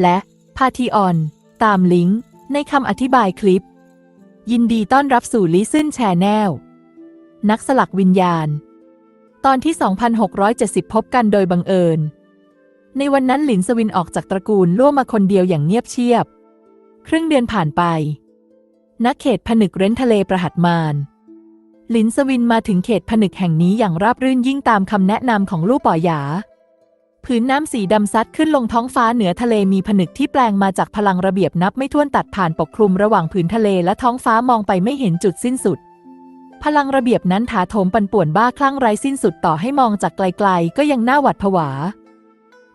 และพาทีออน ตามลิงก์ในคำอธิบายคลิป ยินดีต้อนรับสู่ Listen Channel นักสลักวิญญาณ ตอนที่ 2670 พบกันโดยบังเอิญ ในวันนั้นหลินสวินออกจากตระกูลล่วมาคนเดียวอย่างเงียบเชียบ ครึ่งเดือนผ่านไปณเขตผนึกเร้นทะเลประหัตมานหลินสวินมาถึงเขตผนึกแห่งนี้อย่างราบรื่นยิ่งตามคำแนะนำของลู่ป่อหยา ผืนน้ำสีดำซัดขึ้นลงท้องฟ้าเหนือทะเลมีผนึกที่แปลงมาจากพลังระเบียบนับไม่ถ้วนตัดผ่านปกคลุมระหว่างผืนทะเลและท้องฟ้ามองไปไม่เห็นจุดสิ้นสุด พลังระเบียบนั้นถาโถมปันป่วนบ้าคลั่งไร้สิ้นสุดต่อให้มองจากไกลๆ ก็ยังน่าหวาดผวา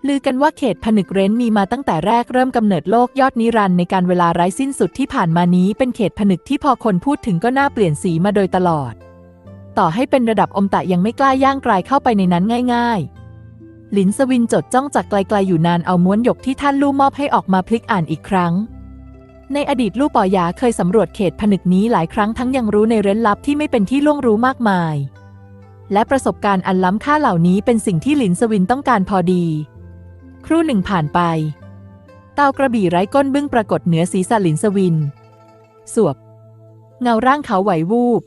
ลือกันว่าเขตผนึกเร้นมีมาตั้งแต่แรกเริ่มกำเนิดโลกยอดนิรันดร์ในการเวลาไร้สิ้นสุดที่ผ่านมานี้เป็นเขตผนึกที่พอคนพูดถึงก็น่าเปลี่ยนสีมาโดยตลอด ต่อให้เป็นระดับอมตะยังไม่กล้าย่างกลายเข้าไปในนั้นง่าย ๆ หลินสวินจดจ้องจากไกลๆอยู่นานเอาม้วนหยกที่ท่านลู่มอบให้ออกมาพลิกอ่านอีกครั้ง ในอดีตลู่ปอยาเคยสำรวจเขตผนึกนี้หลายครั้งทั้งยังรู้ในเร้นลับที่ไม่เป็นที่ล่วงรู้มากมาย และประสบการณ์อันล้ำค่าเหล่านี้เป็นสิ่งที่หลินสวินต้องการพอดี ครู่หนึ่งผ่านไป เตากระบี่ไร้ก้นบึ้งปรากฏเหนือศีรษะหลินสวิน สวบ เงาร่างเขาไหววูบ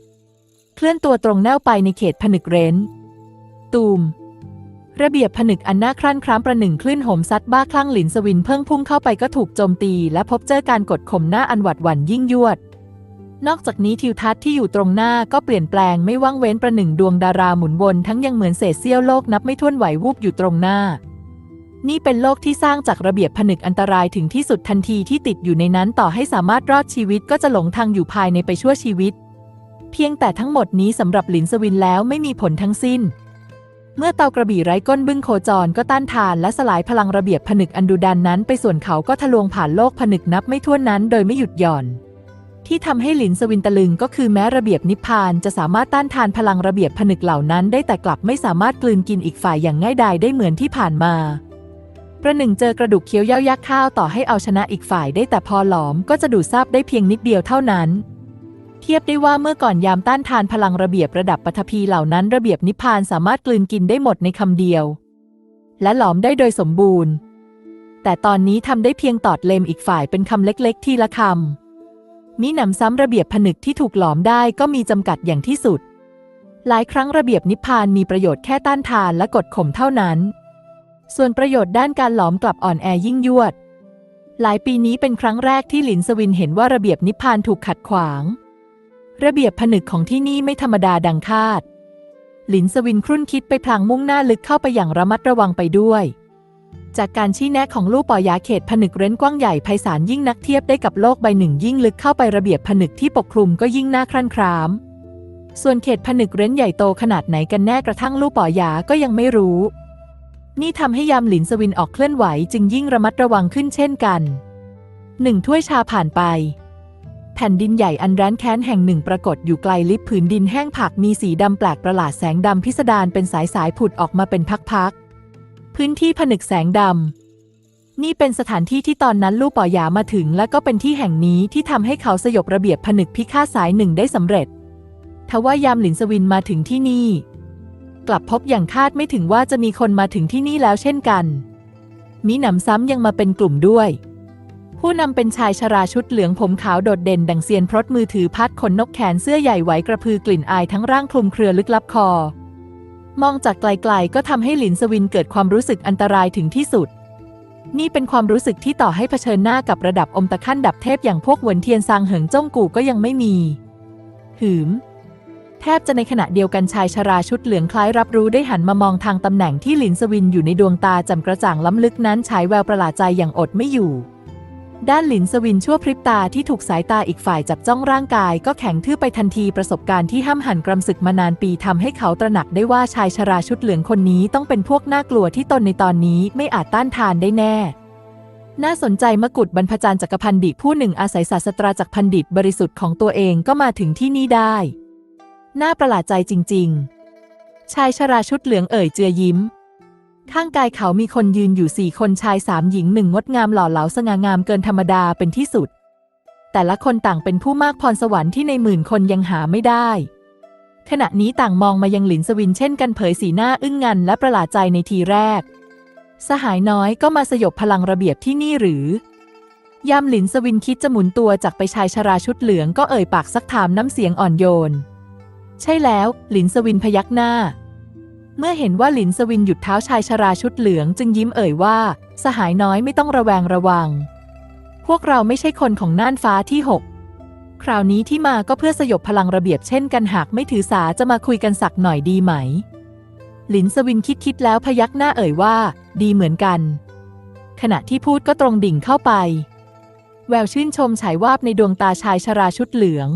เคลื่อนตัวตรงแนวไปในเขตผนึกเร้น ตูม ระเบียบผนึกอันน่าครั่นคร้ามประหนึ่งคลื่นโหมซัดบ้าคลั่งหลินสวินเพิ่งพุ่งเข้าไปก็ถูกโจมตี และพบเจอการกดข่มหน้าอันหวัดหวั่นยิ่งยวด นอกจากนี้ทิวทัศน์ที่อยู่ตรงหน้าก็เปลี่ยนแปลงไม่ว่างเว้นประหนึ่งดวงดาราหมุนวนทั้งยังเหมือนเศษเสี้ยวโลกนับไม่ถ้วนไหววูบอยู่ตรงหน้า นี่เป็นโลกที่สร้างจากระเบียบผนึกอันตรายถึงที่สุดทันทีที่ติดอยู่ในนั้นต่อให้สามารถรอดชีวิตก็จะหลงทางอยู่ภายในไปชั่วชีวิต เพียงแต่ทั้งหมดนี้สำหรับหลินสวินแล้วไม่มีผลทั้งสิ้น เมื่อเตากระบี่ไร้ก้นบึ้งโคจรก็ต้านทานและสลายพลังระเบียบผนึกอันดุดันนั้นไปส่วนเขาก็ทะลวงผ่านโลกผนึกนับไม่ถ้วนนั้นโดยไม่หยุดหย่อน ที่ทำให้หลินสวินตะลึงก็คือแม้ระเบียบนิพพานจะสามารถต้านทานพลังระเบียบผนึกเหล่านั้นได้แต่กลับไม่สามารถกลืนกินอีกฝ่ายอย่างง่ายดายได้เหมือนที่ผ่านมาประหนึ่งเจอกระดูกเคี้ยวเย้ายักษ์ข้าวต่อให้เอาชนะอีกฝ่ายได้แต่พอหลอมก็จะดูดซาบได้เพียงนิดเดียวเท่านั้น เทียบได้ว่าเมื่อก่อนยามต้านทานพลังระเบียบระดับปฐพีเหล่านั้นระเบียบนิพพานสามารถกลืนกินได้หมดในคำเดียว และหลอมได้โดยสมบูรณ์ แต่ตอนนี้ทำได้เพียงตอดเลมอีกฝ่ายเป็นคำเล็กๆ ทีละคำมิหนำซ้ำระเบียบผนึกที่ถูกหลอมได้ก็มีจำกัดอย่างที่สุด หลายครั้งระเบียบนิพพานมีประโยชน์แค่ต้านทานและกดข่มเท่านั้น ส่วนประโยชน์ด้านการหลอมกลับอ่อนแอยิ่งยวด หลายปีนี้เป็นครั้งแรกที่หลินสวินเห็นว่าระเบียบนิพพานถูกขัดขวาง ระเบียบผนึกของที่นี่ไม่ธรรมดาดังคาด หลินสวินครุ่นคิดไปพลางมุ่งหน้าลึกเข้าไปอย่างระมัดระวังไปด้วย จากการชี้แนะของลู่ปอยาเขตผนึกเร้นกว้างใหญ่ไพศาลยิ่งนักเทียบได้กับโลกใบหนึ่งยิ่งลึกเข้าไประเบียบผนึกที่ปกคลุมก็ยิ่งน่าครั่นคราม ส่วนเขตผนึกเร้นใหญ่โตขนาดไหนกันแน่กระทั่งลู่ปอยาก็ยังไม่รู้ นี่ทำให้ยามหลินสวินออกเคลื่อนไหวจึงยิ่งระมัดระวังขึ้นเช่นกันหนึ่งถ้วยชาผ่านไป แผ่นดินใหญ่อันร้านแค้นแห่งหนึ่งปรากฏอยู่ไกลลิบผืนดินแห้งผักมีสีดำแปลกประหลาดแสงดำพิสดารเป็นสายสายผุดออกมาเป็นพักๆ พื้นที่ผนึกแสงดำนี่เป็นสถานที่ที่ตอนนั้นลู่ปอยามาถึง และก็เป็นที่แห่งนี้ที่ทำให้เขาสยบระเบียบผนึกพิฆาตสายหนึ่งได้สำเร็จทว่ายามหลินสวินมาถึงที่นี่ กลับพบอย่างคาดไม่ถึงว่าจะมีคนมาถึงที่นี่แล้วเช่นกันมีหนำซ้ำยังมาเป็นกลุ่มด้วย ผู้นำเป็นชายชราชุดเหลืองผมขาวโดดเด่นดังเซียนพรตมือถือพัดขนนกแขนเสื้อใหญ่ไหวกระพือกลิ่นอายทั้งร่างคลุมเครือลึกลับคอ มองจากไกลๆ ก็ทำให้หลินสวินเกิดความรู้สึกอันตรายถึงที่สุด นี่เป็นความรู้สึกที่ต่อให้เผชิญหน้ากับระดับอมตะขั้นดับเทพอย่างพวกเหวินเทียนซางเหิงจ้งกูก็ยังไม่มี หืม แทบจะในขณะเดียวกันชายชราชุดเหลืองคล้ายรับรู้ได้หันมามองทางตำแหน่งที่หลินสวินอยู่ในดวงตาจำกระจ่างล้ำลึกนั้นฉายแววประหลาดใจอย่างอดไม่อยู่ ด้านหลินสวินชั่วพริบตาที่ถูกสายตาอีกฝ่ายจับจ้องร่างกายก็แข็งทื่อไปทันทีประสบการณ์ที่ห้ามหันกรำศึกมานานปีทำให้เขาตระหนักได้ว่าชายชราชุดเหลืองคนนี้ต้องเป็นพวกน่ากลัวที่ตนในตอนนี้ไม่อาจต้านทานได้แน่ น่าสนใจมกุฎบรรพจารย์จักรพันดิตผู้หนึ่งอาศัยศาสตราจักรพันดิตบริสุทธิ์ของตัวเองก็มาถึงที่นี่ได้ น่าประหลาดใจจริง ๆ ชายชราชุดเหลืองเอ่ยเจือยิ้ม ข้างกายเขามีคนยืนอยู่สี่คนชายสามหญิงหนึ่งงดงามหล่อเหลาสง่างามเกินธรรมดาเป็นที่สุด แต่ละคนต่างเป็นผู้มากพรสวรรค์ที่ในหมื่นคนยังหาไม่ได้ ขณะนี้ต่างมองมายังหลินสวินเช่นกันเผยสีหน้าอึ้งงันและประหลาดใจในทีแรก สหายน้อยก็มาสยบพลังระเบียบที่นี่หรือยามหลินสวินคิดจะหมุนตัวจากไปชายชราชุดเหลืองก็เอ่ยปากซักถามน้ำเสียงอ่อนโยน ใช่แล้ว หลินสวินพยักหน้า เมื่อเห็นว่าหลินสวินหยุดเท้าชายชราชุดเหลืองจึงยิ้มเอ่ยว่า สหายน้อยไม่ต้องระแวงระวัง พวกเราไม่ใช่คนของน่านฟ้าที่หกคราวนี้ที่มาก็เพื่อสยบพลังระเบียบเช่นกันหากไม่ถือสาจะมาคุยกันสักหน่อยดีไหม หลินสวินคิดคิดแล้วพยักหน้าเอ่ยว่า ดีเหมือนกัน ขณะที่พูดก็ตรงดิ่งเข้าไป แววชื่นชมฉายวาบในดวงตาชายชราชุดเหลือง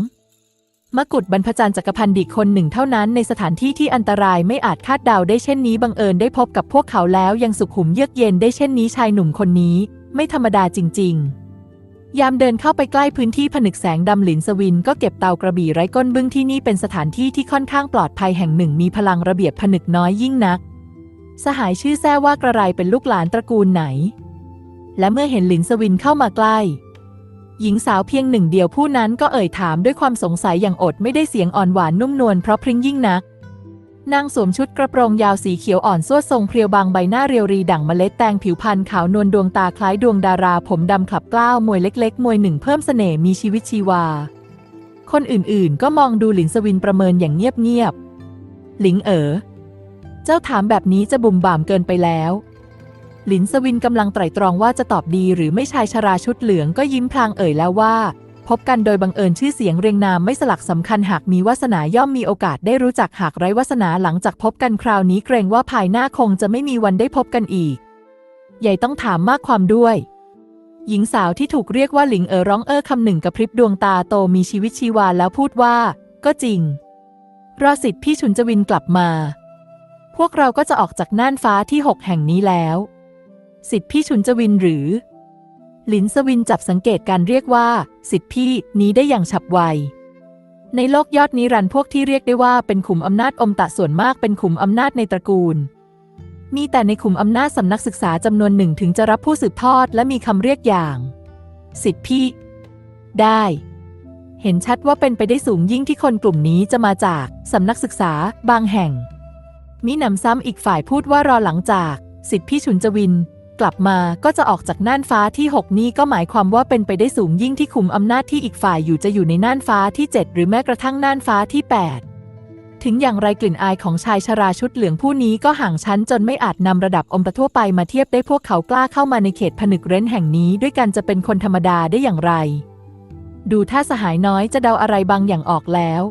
มกุฎบรรพจารย์จักรพันดิคนหนึ่งเท่านั้นในสถานที่ที่อันตรายไม่อาจคาดเดาได้เช่นนี้บังเอิญได้พบกับพวกเขาแล้วยังสุขุมเยือกเย็นได้เช่นนี้ชายหนุ่มคนนี้ ไม่ธรรมดาจริง ๆ ยามเดินเข้าไปใกล้พื้นที่ผนึกแสงดำหลินสวิน ก็เก็บเตากระบี่ไร้ก้นบึ้งที่นี่เป็นสถานที่ที่ค่อนข้างปลอดภัยแห่งหนึ่งมีพลังระเบียบผนึกน้อยยิ่งนัก สหายชื่อแซ่ว่ากระไรเป็นลูกหลานตระกูลไหน และเมื่อเห็นหลินสวินเข้ามาใกล้ หญิงสาวเพียงหนึ่งเดียวผู้นั้นก็เอ่ยถามด้วยความสงสัยอย่างอดไม่ได้เสียงอ่อนหวานนุ่มนวลเพราะพริ้งยิ่งนัก นางสวมชุดกระโปรงยาวสีเขียวอ่อนสวทรงเพรียวบางใบหน้าเรียวรีดั่งเมล็ดแตงผิวพรรณขาวนวลดวงตาคล้ายดวงดาราผมดำขับกล้าวมวยเล็กๆ มวยหนึ่งเพิ่มเสน่ห์มีชีวิตชีวา คนอื่นๆ ก็มองดูหลินสวินประเมินอย่างเงียบๆหลิงเอ๋อเจ้าถามแบบนี้จะบุ่มบ่ามเกินไปแล้ว หลินสวินกำลังไตร่ตรองว่าจะตอบดีหรือไม่ชายชราชุดเหลืองก็ยิ้มพลางเอ่ยแล้วว่า พบกันโดยบังเอิญชื่อเสียงเรียงนามไม่สลักสำคัญหากมีวาสนาย่อมมีโอกาสได้รู้จักหากไร้วาสนาหลังจากพบกันคราวนี้เกรงว่าภายหน้าคงจะไม่มีวันได้พบกันอีก ใหญ่ต้องถามมากความด้วย หญิงสาวที่ถูกเรียกว่าหลิงเอ๋อร้องเอ้อคำหนึ่งกระพริบดวงตาโตมีชีวิตชีวาแล้วพูดว่า ก็จริง รอสิทธิ์พี่ฉุนจวินกลับมา พวกเราก็จะออกจากน่านฟ้าที่หกแห่งนี้แล้ว สิทธิ์พี่ฉุนจวินหรือ หลินสวินจับสังเกตการเรียกว่า สิทธิ์พี่นี้ได้อย่างฉับไว ในโลกยอดนิรันดร์พวกที่เรียกได้ว่าเป็นขุมอำนาจอมตะส่วนมากเป็นขุมอำนาจในตระกูล มีแต่ในขุมอำนาจสำนักศึกษาจำนวนหนึ่งถึงจะรับผู้สืบทอดและมีคำเรียกอย่าง สิทธิ์พี่ ได้ เห็นชัดว่าเป็นไปได้สูงยิ่งที่คนกลุ่มนี้จะมาจากสำนักศึกษาบางแห่งมิหนำซ้ำอีกฝ่ายพูดว่ารอหลังจาก สิทธิพี่ฉุนจวิน กลับมาก็จะออกจากน่านฟ้าที่ 6 นี้ก็หมายความว่าเป็นไปได้สูงยิ่งที่คุมอำนาจที่อีกฝ่ายอยู่จะอยู่ในน่านฟ้าที่ 7 หรือแม้กระทั่งน่านฟ้าที่ 8 ถึงอย่างไรกลิ่นอายของชายชราชุดเหลืองผู้นี้ก็ห่างชั้นจนไม่อาจนำระดับอมตะทั่วไปมาเทียบได้พวกเขากล้าเข้ามาในเขตผนึกเร้นแห่งนี้ด้วยกันจะเป็นคนธรรมดาได้อย่างไร ดูถ้าสหายน้อยจะเดาอะไรบางอย่างออกแล้ว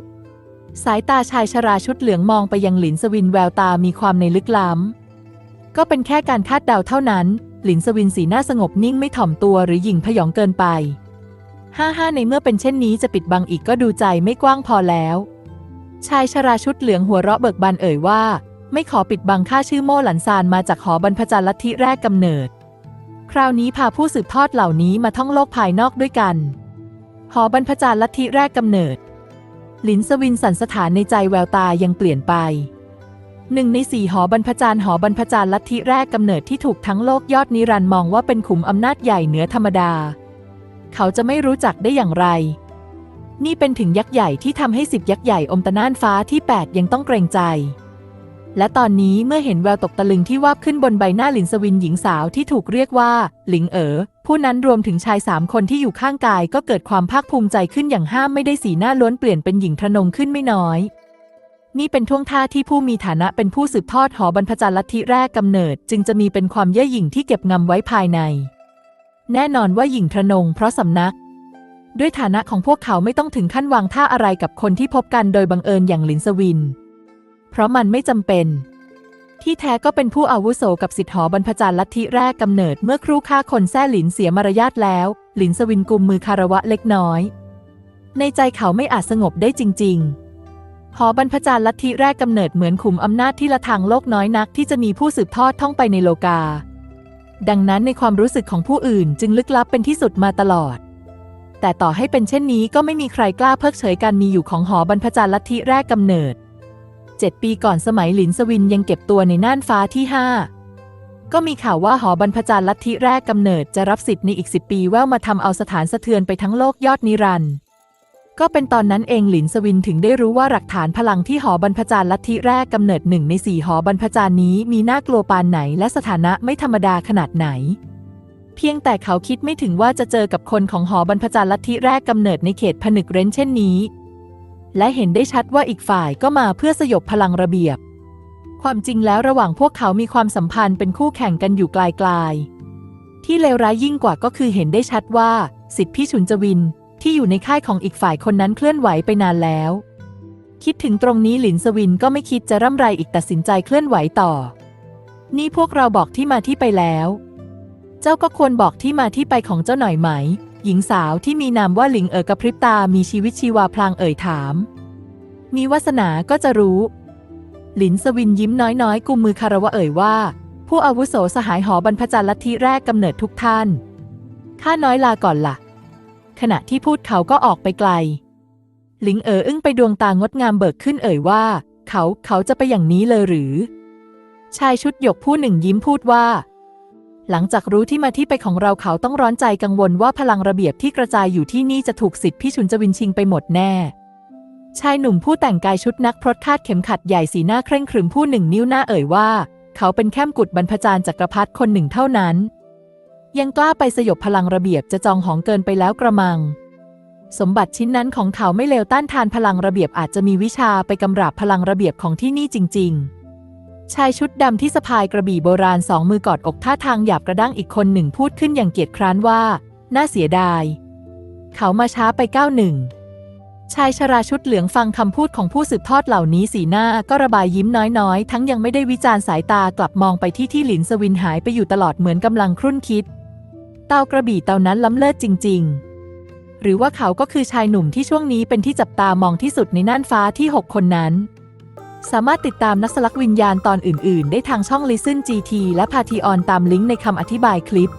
สายตาชายชราชุดเหลืองมองไปยังหลินสวินแววตามีความในลึกล้ำ ก็เป็นแค่การคาดเดาเท่านั้น หลินสวินสีหน้าสงบนิ่งไม่ถ่อมตัวหรือหยิ่งพยองเกินไปห้าห้าในเมื่อเป็นเช่นนี้จะปิดบังอีกก็ดูใจไม่กว้างพอแล้ว ชายชราชุดเหลืองหัวเราะเบิกบานเอ่ยว่า ไม่ขอปิดบังข้าชื่อโม่หลันซานมาจากหอบรรพจารลัทธิแรกกำเนิด คราวนี้พาผู้สืบทอดเหล่านี้มาท่องโลกภายนอกด้วยกัน หอบรรพจารลัทธิแรกกำเนิด หลินสวินสันสถานในใจแววตายังเปลี่ยนไป หนึ่งในสี่หอบรรพจารย์หอบรรพจารลัทธิแรกกำเนิดที่ถูกทั้งโลกยอดนิรันดร์มองว่าเป็นขุมอำนาจใหญ่เหนือธรรมดา เขาจะไม่รู้จักได้อย่างไร นี่เป็นถึงยักษ์ใหญ่ที่ทำให้สิบยักษ์ใหญ่อมตะน่านฟ้าที่ 8 ยังต้องเกรงใจ และตอนนี้เมื่อเห็นแววตกตะลึงที่วาบขึ้นบนใบหน้าหลินสวินหญิงสาวที่ถูกเรียกว่า หลิงเอ๋อผู้นั้นรวมถึงชายสามคนที่อยู่ข้างกายก็เกิดความภาคภูมิใจขึ้นอย่างห้ามไม่ได้สีหน้าล้วนเปลี่ยนเป็นหญิงทะนงขึ้นไม่น้อย นี่เป็นท่วงท่าที่ผู้มีฐานะเป็นผู้สืบทอดหอบรรพจารลัทธิแรกกำเนิด จึงจะมีเป็นความเย่อหยิ่งที่เก็บงำไว้ภายใน แน่นอนว่าหญิงทะนงเพราะสำนัก ด้วยฐานะของพวกเขาไม่ต้องถึงขั้นวางท่าอะไรกับคนที่พบกันโดยบังเอิญอย่างหลินสวิน เพราะมันไม่จำเป็น ที่แท้ก็เป็นผู้อาวุโสกับสิทธิหอบรรพจารลัทธิแรกกำเนิดเมื่อครู่ฆ่าคนแซ่หลินเสียมารยาทแล้ว หลินสวินกุมมือคารวะเล็กน้อย ในใจเขาไม่อาจสงบได้จริง ๆ หอบรรพจารลัทธิแรกกำเนิดเหมือนขุมอำนาจที่ละทางโลกน้อยนักที่จะมีผู้สืบทอดท่องไปในโลกา ดังนั้นในความรู้สึกของผู้อื่นจึงลึกลับเป็นที่สุดมาตลอด แต่ต่อให้เป็นเช่นนี้ก็ไม่มีใครกล้าเพิกเฉยการมีอยู่ของหอบรรพจารลัทธิแรกกำเนิดเจ็ดปีก่อนสมัยหลินสวินยังเก็บตัวในน่านฟ้าที่ห้าก็มีข่าวว่าหอบรรพจารลัทธิแรกกำเนิดจะรับสิทธิ์ในอีกสิบปีแววมาทำเอาสถานสะเทือนไปทั้งโลกยอดนิรันดร์ ก็เป็นตอนนั้นเองหลินสวินถึงได้รู้ว่าหลักฐานพลังที่หอบรรพจารลัทธิแรกกำเนิดหนึ่งในสี่หอบรรพจารนี้มีน่ากลัวปานไหนและสถานะไม่ธรรมดาขนาดไหน เพียงแต่เขาคิดไม่ถึงว่าจะเจอกับคนของหอบรรพจารลัทธิแรกกำเนิดในเขตผนึกเร้นเช่นนี้ และเห็นได้ชัดว่าอีกฝ่ายก็มาเพื่อสยบพลังระเบียบ ความจริงแล้วระหว่างพวกเขามีความสัมพันธ์เป็นคู่แข่งกันอยู่ไกลๆที่เลวร้ายยิ่งกว่าก็คือเห็นได้ชัดว่าสิทธิพี่ฉุนจวิน ที่อยู่ในค่ายของอีกฝ่ายคนนั้นเคลื่อนไหวไปนานแล้ว คิดถึงตรงนี้หลินสวินก็ไม่คิดจะร่ำไรอีกตัดสินใจเคลื่อนไหวต่อ นี่พวกเราบอกที่มาที่ไปแล้ว เจ้าก็ควรบอกที่มาที่ไปของเจ้าหน่อยไหม หญิงสาวที่มีนามว่าหลิงเอ๋อกระพริบตามีชีวิตชีวาพลางเอ่ยถาม มีวาสนาก็จะรู้ หลินสวินยิ้มน้อยๆกุมมือคารวะเอ่ยว่า ผู้อาวุโสสหายหอบรรพจารลัทธิแรกกำเนิดทุกท่านข้าน้อยลาก่อนละ่ะ ขณะที่พูดเขาก็ออกไปไกล หลิงเอ๋ออึ้งไปดวงตางดงามเบิกขึ้นเอ่ยว่า เขาเขาจะไปอย่างนี้เลยหรือ ชายชุดหยกผู้หนึ่งยิ้มพูดว่า หลังจากรู้ที่มาที่ไปของเราเขาต้องร้อนใจกังวลว่าพลังระเบียบที่กระจายอยู่ที่นี่จะถูกสิทธิพี่ชุนจวินชิงไปหมดแน่ ชายหนุ่มผู้แต่งกายชุดนักพรตคาดเข็มขัดใหญ่สีหน้าเคร่งขรึมผู้หนึ่งนิ้วหน้าเอ่ยว่า เขาเป็นแค่มกุฎบรรพจารย์จักรพรรดิคนหนึ่งเท่านั้น ยังกล้าไปสยบพลังระเบียบจะจองหองเกินไปแล้วกระมัง สมบัติชิ้นนั้นของเขาไม่เลวต้านทานพลังระเบียบอาจจะมีวิชาไปกำราบพลังระเบียบของที่นี่จริง ๆ ชายชุดดำที่สะพายกระบี่โบราณสองมือกอดอกท่าทางหยาบกระด้างอีกคนหนึ่งพูดขึ้นอย่างเกียจคร้านว่า น่าเสียดาย เขามาช้าไปก้าวหนึ่ง ชายชราชุดเหลืองฟังคำพูดของผู้สืบทอดเหล่านี้สีหน้าก็ระบายยิ้มน้อยๆ ทั้งยังไม่ได้วิจารณ์สายตากลับมองไปที่ที่หลินสวินหายไปอยู่ตลอดเหมือนกำลังครุ่นคิด เตากระบี่เตานั้นล้ำเลิศจริง ๆ หรือว่าเขาก็คือชายหนุ่มที่ช่วงนี้เป็นที่จับตามองที่สุดในน่านฟ้าที่ 6 คนนั้น สามารถติดตามนักสลักวิญญาณตอนอื่น ๆ ได้ทางช่อง Listen GT และพาทีออนตามลิงก์ในคำอธิบายคลิป